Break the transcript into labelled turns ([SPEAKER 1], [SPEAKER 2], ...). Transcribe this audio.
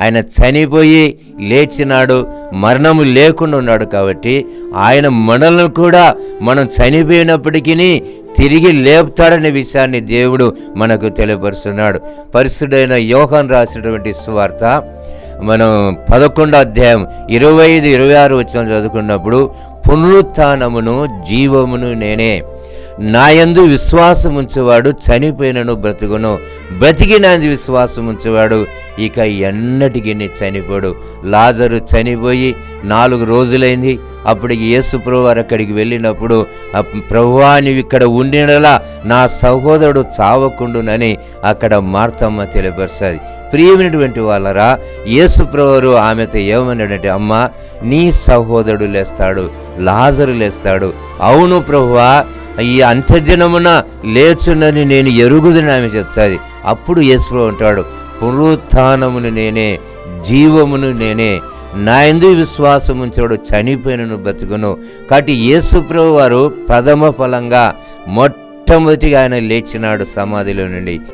[SPEAKER 1] ఆయన చనిపోయి లేచినాడు మరణము లేకుండా ఉన్నాడు కాబట్టి ఆయన మనల్ని కూడా మనం చనిపోయినప్పటికీ తిరిగి లేపుతాడనే విషయాన్ని దేవుడు మనకు తెలియపరుస్తున్నాడు. పరిశుడైన యోహన్ రాసినటువంటి సువార్త మనం పదకొండో అధ్యాయం ఇరవై ఐదు ఇరవై ఆరు వచ్చిన చదువుకున్నప్పుడు పునరుత్నమును జీవమును నేనే నాయందు విశ్వాసం ఉంచేవాడు చనిపోయినను బ్రతుకును. బ్రతికినందు విశ్వాసం ఉంచేవాడు ఇక ఎన్నటికి చనిపోడు. లాజరు చనిపోయి నాలుగు రోజులైంది. అప్పుడు యేసుప్రభు వారు అక్కడికి వెళ్ళినప్పుడు ప్రభువా నీవు ఇక్కడ ఉండినలా నా సహోదరుడు చావకుండునని అక్కడ మార్తమ్మ తెలియపరుస్తుంది ప్రియమైనటువంటి వాళ్ళరా యేసుప్రభువారు ఆమెతో ఏమన్నాడంటే అమ్మ నీ సహోదరుడు లేస్తాడు లాజరు లేస్తాడు. అవును ప్రభువా ఈ అంత్యదినమున లేచునని నేను ఎరుగుదని ఆమె చెప్తాది. అప్పుడు యేసుప్రభు అంటాడు పునరుత్నమును నేనే జీవమును నేనే నా ఎందు విశ్వాసం ఉంచాడు చనిపోయినను బ్రతుకును. కాబట్టి యేసుప్రభు వారు ప్రథమ ఫలంగా మొట్టమొదటిగా ఆయన లేచినాడు సమాధిలో నుండి.